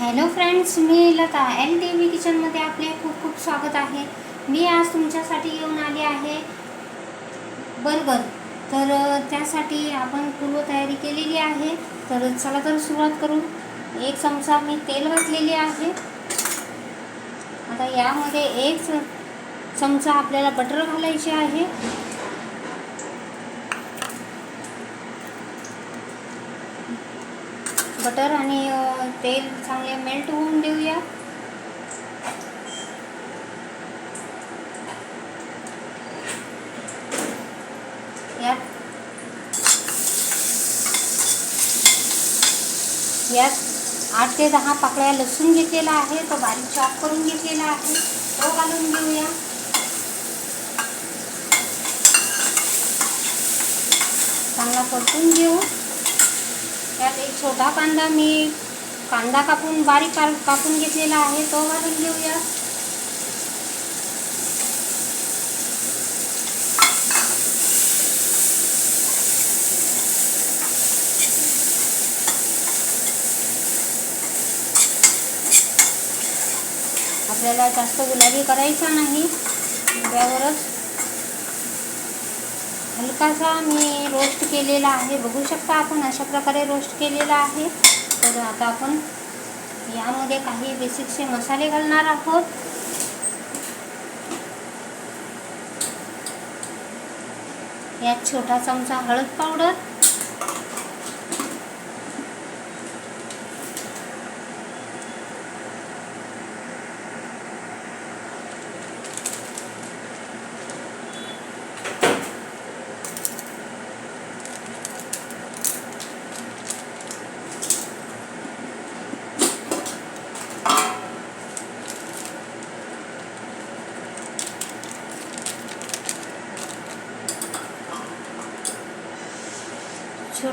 Hello friends मी Lata. L T V किचनमध्ये आपले खूप खूप स्वागत आहे. मी आज तुमच्यासाठी येऊन आले आहे बर्गर. तर त्यासाठी आपण पूर्वतयारी केलेली आहे. तर चला तर सुरुवात करू. एक चमचा मी तेल घातलेले आहे. आता यामध्ये एक च- चमचा आपल्याला बटर घालायचे आहे. बटर आणि तेल चांगले मेल्ट होऊन देऊया. यात यात आठ ते दहा पाकळ्या लसूण घेतलेला आहे तो बारीक चॉप करून घेतलेला आहे. तो घालून घेऊया. चांगला परतून घेऊ. त्यात एक छोटा कांदा मी कांदा कापून बारीक कापून घेतलेला आहे तो घालून घेऊया. आपल्याला जास्त गुलाबी करायचा नाही त्यावरच हलकासा मी रोस्ट केलेला आहे. बघू शकता आपण अशा प्रकारे रोस्ट केलेला आहे. तर आता आपण यामध्ये काही बेसिकचे मसाले घालणार आहोत. यात छोटा चमचा हळद पावडर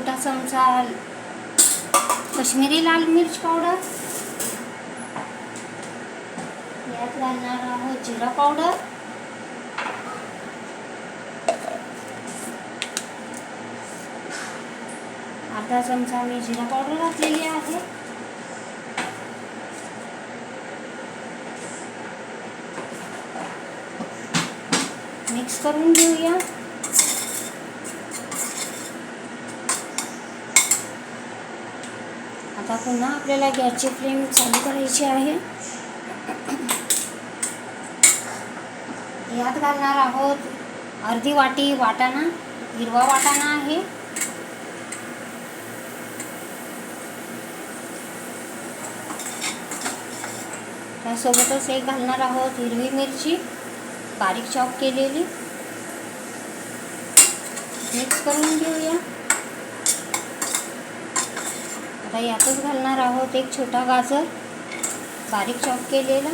छोटा चमचा कश्मीरी लाल मिर्च पावडर. यात घालणार आहोत जिरा पावडर. अर्धा चमचा मी जिरा पावडर घातलेली आहे. मिक्स करून घेऊया. पुन्हा आपल्याला गॅसची फ्लेम चालू करायची आहे. यात घालणार आहोत अर्धी वाटी वाटाणा हिरवा वाटाणा आहे. त्यासोबतच एक घालणार आहोत हिरवी मिरची बारीक चॉप केलेली. मिक्स करून घेऊया. आता यातच घालणार आहोत एक छोटा गाजर. बारीक चॉप केलेला.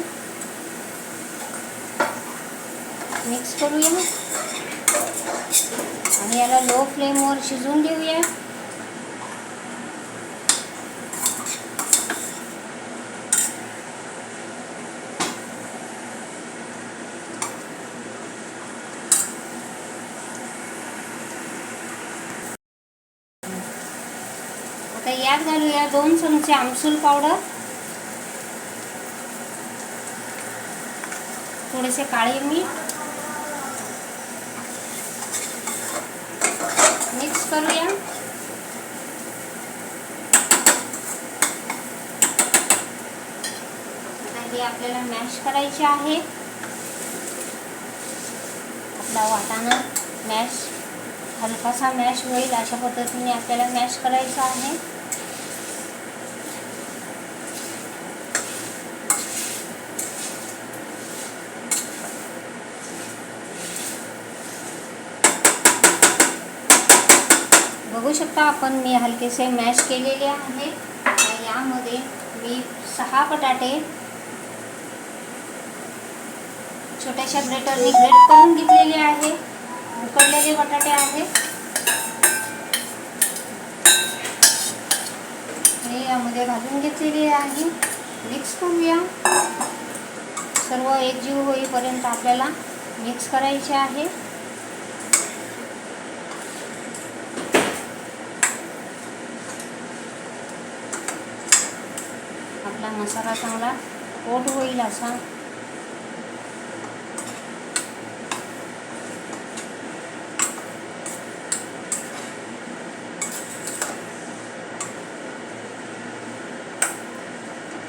मिक्स करूया. आणि याला लो फ्लेमवर शिजवून देऊया. यात घालूया दोन चमचे आमसूल पावडर. थोडेसे काळे मीठ. मिक्स करूया. हे आपल्याला मॅश करायचे आहे. आपला वाटाणा मॅश हलकासा मॅश होईल अशा पद्धतीने आपल्याला मॅश करायचं आहे बघू शकता आपण मी हलकेसे मॅश केलेले आहे. आणि यामध्ये मी सहा बटाटे छोट्याशा ग्रेटरने ग्रेट करून घेतलेले आहे. उकडलेले बटाटे आहेत मी यामध्ये भाजून घेतलेले आहे. मिक्स करूया. सर्व एकजीव होईपर्यंत आपल्याला मिक्स करायचे आहे आपला मसाला चांगला कोट होईल असा.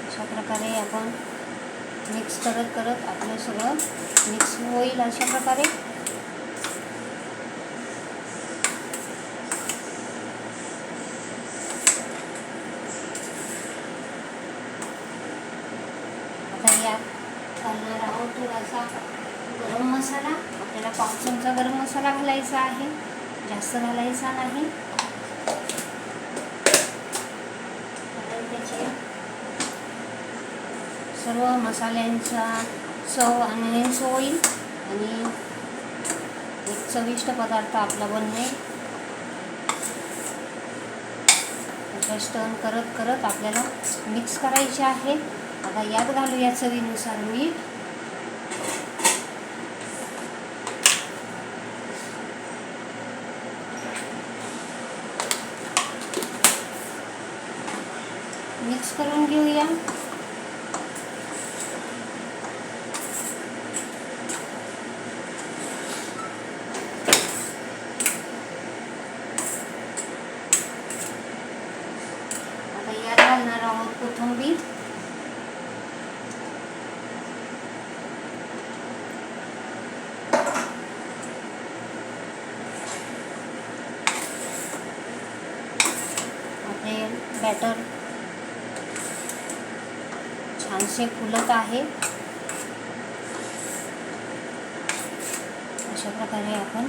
अशा प्रकारे आपण मिक्स करत करत आपलं सगळं मिक्स होईल अशा प्रकारे आता यात घालणार आहोत थोडासा गरम मसाला आपल्याला पाच चमचा गरम मसाला घालायचा आहे. जास्त घालायचा नाही. त्याचे सर्व मसाल्यांचा चव आणि होईल आणि एक चविष्ट पदार्थ आपला बनणे. टर्न करत करत आपल्याला मिक्स करायचे आहे. आता यात घालूया चवीनुसार मीठ मिक्स करून घेऊया आता यात घालणार आहोत कोथिंबीर आपले बॅटर. छानसे फुलत आहे. अशा प्रकारे आपण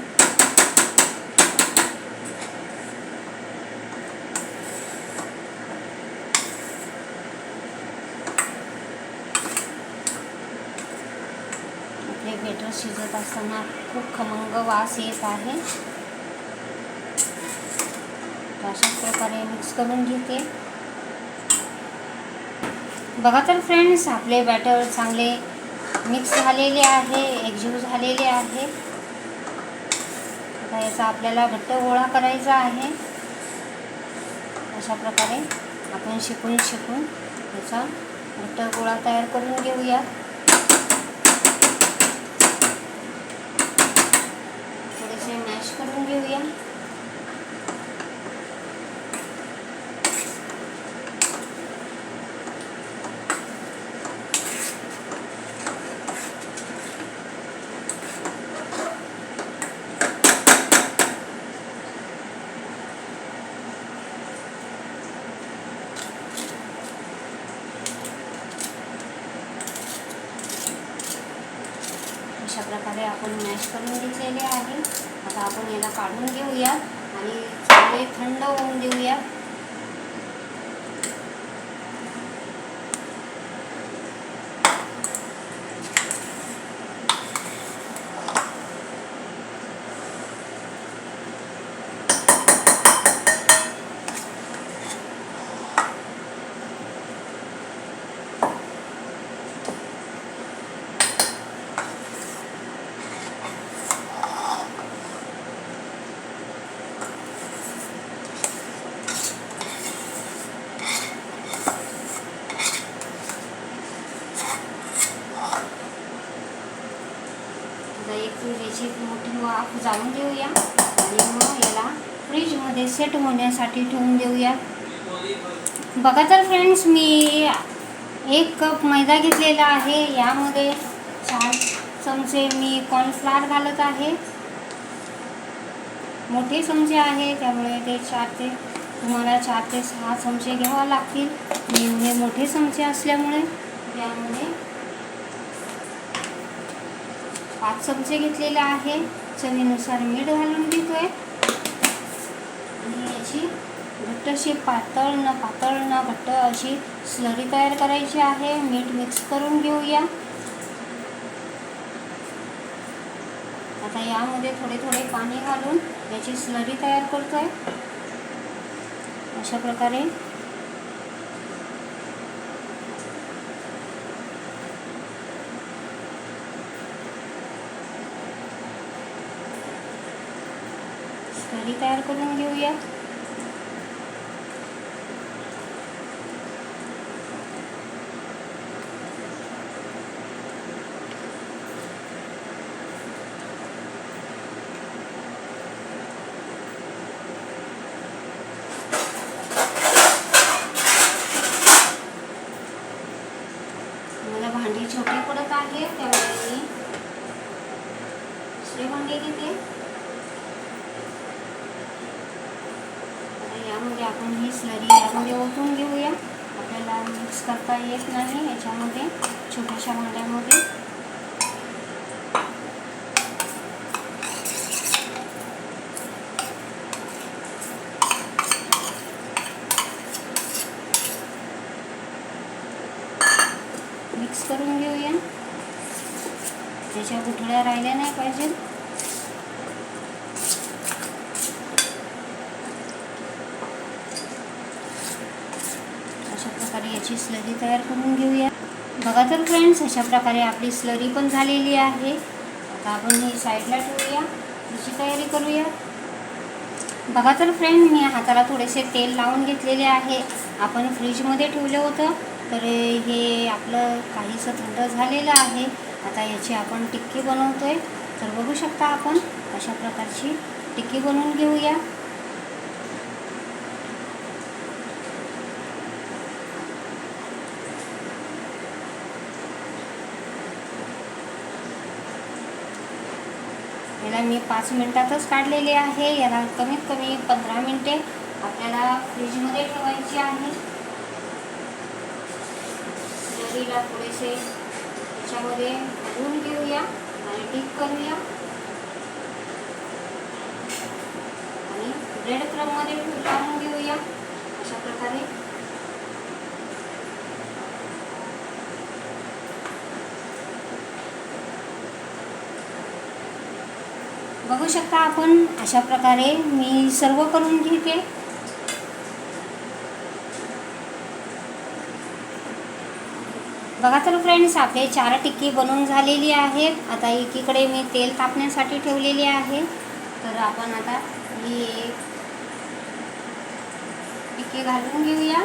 आपले बेटर शिजत असताना खूप खमंग वास येत आहे. अशा प्रकारे मिक्स करून घेते. बघा तर फ्रेंड्स आपले बॅटर चांगले मिक्स झालेले आहे एकजीव झालेले आहे. आता याचा आपल्याला घट्ट गोळा करायचा आहे. अशा प्रकारे आपण शिकून शिकून याचा घट्ट गोळा तयार करून घेऊया. थोडेसे मॅश करून घेऊया. अशा प्रकारे आपण मॅश करून घेतलेले आहे. आता आपण याला काढून घेऊया आणि चांगले थंड होऊन देऊया आता एक याची मोठी वाफ जाळून देऊया आणि मग याला फ्रीजमध्ये सेट होण्यासाठी ठेवून देऊया. बघा तर फ्रेंड्स मी एक कप मैदा घेतलेला आहे. यामध्ये चार चमचे मी कॉर्नफ्लावर घालत आहे. मोठे चमचे आहे त्यामुळे ते चार ते तुम्हाला चार ते सहा चमचे घ्यावे लागतील. मी एवढे मोठे चमचे असल्यामुळे यामध्ये पाच चमचे घेतलेले आहे. चवीनुसार मीठ घालून देतोय आणि याची घट्टशी पातळ न पातळ न घट्ट अशी स्लरी तयार करायची आहे. मीठ मिक्स करून घेऊया. आता यामध्ये थोडे थोडे पाणी घालून याची स्लरी तयार करतोय. अशा प्रकारे स्लरी तयार करून घेऊया आहे त्यामुळे मी दुसरे भांडे घेते आता यामध्ये आपण ही स्लरी यामध्ये ओतून घेऊया. आपल्याला मिक्स करता येत नाही याच्यामध्ये छोट्याशा भांड्यामध्ये मिक्स करून घेऊया त्याच्या गुठळ्या राहिल्या नाही पाहिजे अशा प्रकारे याची स्लरी तयार करून घेऊया. बघा तर फ्रेंड्स अशा प्रकारे आपली स्लरी पण झालेली आहे. आता आपण ही साईडला ठेवूया. याची तयारी करूया. बघा तर फ्रेंड मी हाताला थोडेसे तेल लावून घेतलेले आहे. आपण फ्रीजमध्ये ठेवलं होतं. तर हे आपलं काहीसं थंड झालेलं आहे. आता याची आपण टिक्की बनवतो आहे तर बघू शकता आपण अशा प्रकारची टिक्की बनवून घेऊया. याला मी पाच मिनटातच काढलेले आहे. याला कमीत कमी पंधरा मिनटे आपल्याला फ्रीजमध्ये ठेवायची आहे. जरीला थोडेसे त्याच्यामध्ये भरून घेऊया आणि डीप करूया. आणि ब्रेड क्रममध्ये लावून घेऊया. अशा प्रकारे बघू शकता आपण. अशा प्रकारे मी सर्व करून घेते. बघा तर फ्रेंड्स आपले चार टिक्की बनवून झालेली आहेत. आता एकीकडे मी तेल तापण्यासाठी ठेवलेली आहे. तर आपण आता ही एक टिक्की घालून घेऊया.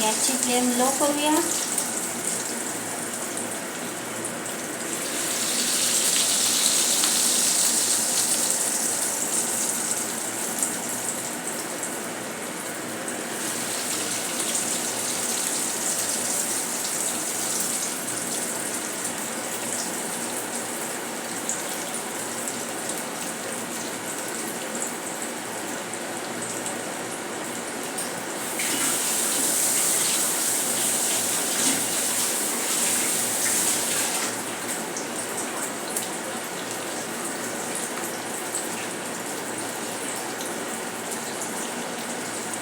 गॅसची फ्लेम लो करूया.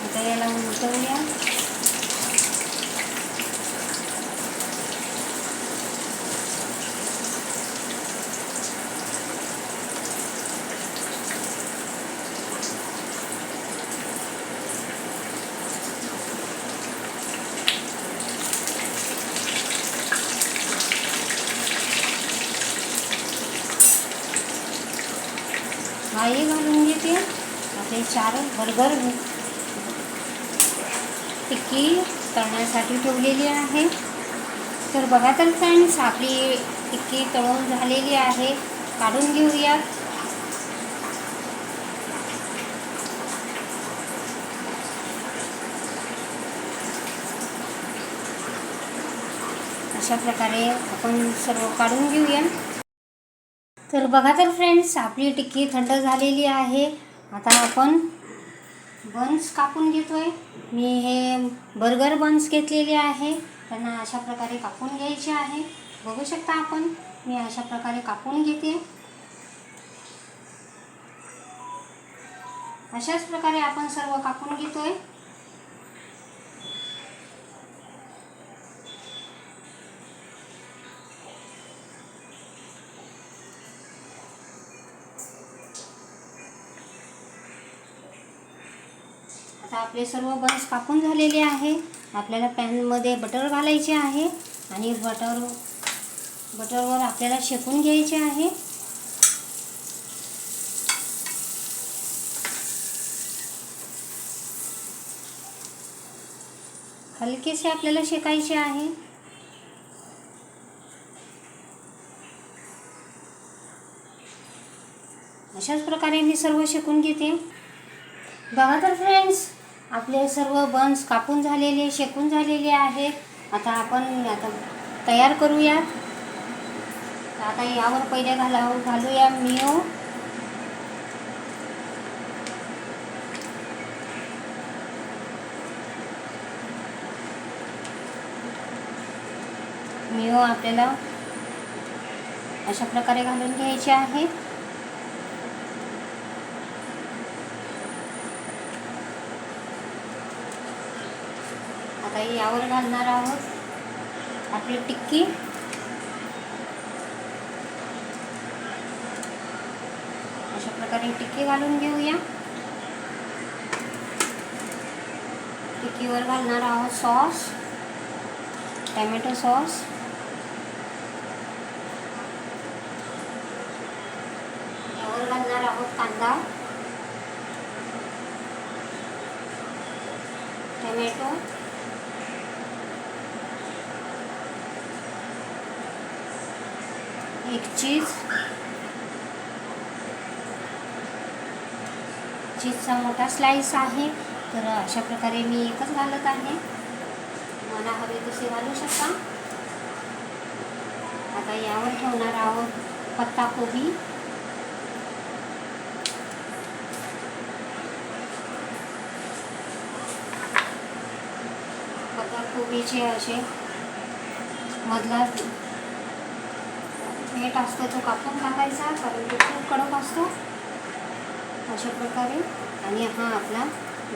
आता याला उलटवूया हाही घालून घेते. आपले चार बरोबर टिक्की तळण्यासाठी ठेवलेली आहे. तर बघा तर फ्रेंड्स आपली टिक्की तळून झालेली आहे. काढून घेऊयात अशा प्रकारे आपण सर्व काढून घेऊया. तर बघा तर फ्रेंड्स आपली टिक्की थंड झालेली आहे. आता आपण बन्स कापून घेतोय. मी हे बर्गर बन्स घेतलेले आहे. त्यांना अशा प्रकारे कापून घ्यायचे आहे. बघू शकता आपण मी अशा प्रकारे कापून घेते. अशाच प्रकारे आपण सर्व कापून घेतोय. आपले सर्व बन्स कापून झालेले आहे. आपल्याला पॅनमध्ये बटर घालायचे आहे आणि बटर बटरवर आपल्याला शेकून घ्यायचे आहे. हलकेसे आपल्याला शेकायचे आहे. अशाच प्रकारे मी सर्व शिकून घेते. बघा तर फ्रेंड्स आपले सर्व बन्स कापून झालेले शेकून झालेले आहेत. आता आपण आता तयार करूया आता यावर पहिले घाला घालूया मिओ मिओ आपल्याला अशा प्रकारे घालून घ्यायचे आहे आता यावर घालणार आहोत. आपली टिक्की. अशा प्रकारे टिक्की घालून घेऊया. टिक्कीवर घालणार आहोत सॉस. Tomato sauce. यावर घालणार आहोत कांदा. टॅमॅटो. एक चीज. चीजचा मोठा स्लाइस आहे. तर अशा प्रकारे मी एकच घालत आहे. मला हवे तसे घालू शकता. आता यावर ठेवणार आहोत पत्ताकोबी पत्ताकोबीचे असे मधला मीठ असतो तो कापून टाकायचा कारण तो खूप कडक असतो. अशा प्रकारे. आणि हा आपला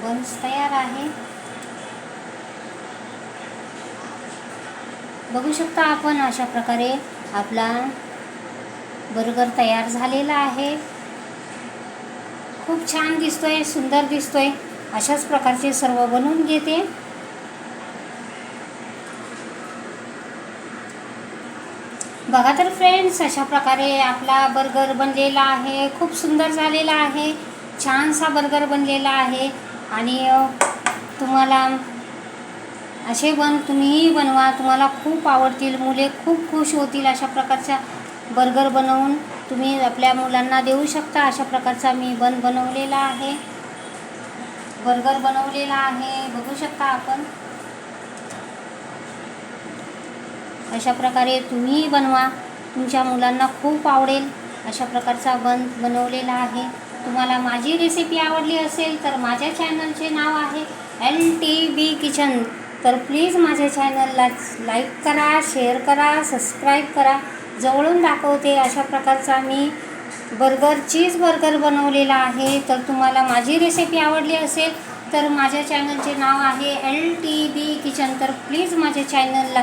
बन्स तयार आहे. बघू शकता आपण अशा प्रकारे आपला बर्गर तयार झालेला आहे. खूप छान दिसतोय सुंदर दिसतोय. अशाच प्रकारचे सर्व बनवून घेते. बघा तर फ्रेंड्स अशा प्रकारे आपला बर्गर बनलेला आहे. खूप सुंदर झालेला आहे. छानसा बर्गर बनलेला आहे. आणि तुम्हाला असे बन तुम्हीही बनवा. तुम्हाला खूप आवडतील. मुले खूप खुश होतील अशा प्रकारचा बर्गर बनवून. तुम्ही आपल्या मुलांना देऊ शकता. अशा प्रकारचा मी बन बनवलेला आहे. बर्गर बनवलेला आहे. बघू शकता आपण. अशा प्रकारे तुम्हीही बनवा. तुमच्या मुलांना खूप आवडेल. अशा प्रकारचा बन बनवलेला आहे. तुम्हाला माझी रेसिपी आवडली असेल तर माझ्या चॅनलचे नाव आहे एल टी बी किचन तर प्लीज माझ्या चॅनलला लाईक करा शेअर करा सबस्क्राईब करा. जवळून दाखवते अशा प्रकारचा मी बर्गर चीज बर्गर बनवलेला आहे. तर तुम्हाला माझी रेसिपी आवडली असेल तर माझ्या चॅनलचे नाव आहे एल टी बी किचन तर प्लीज माझ्या चॅनलला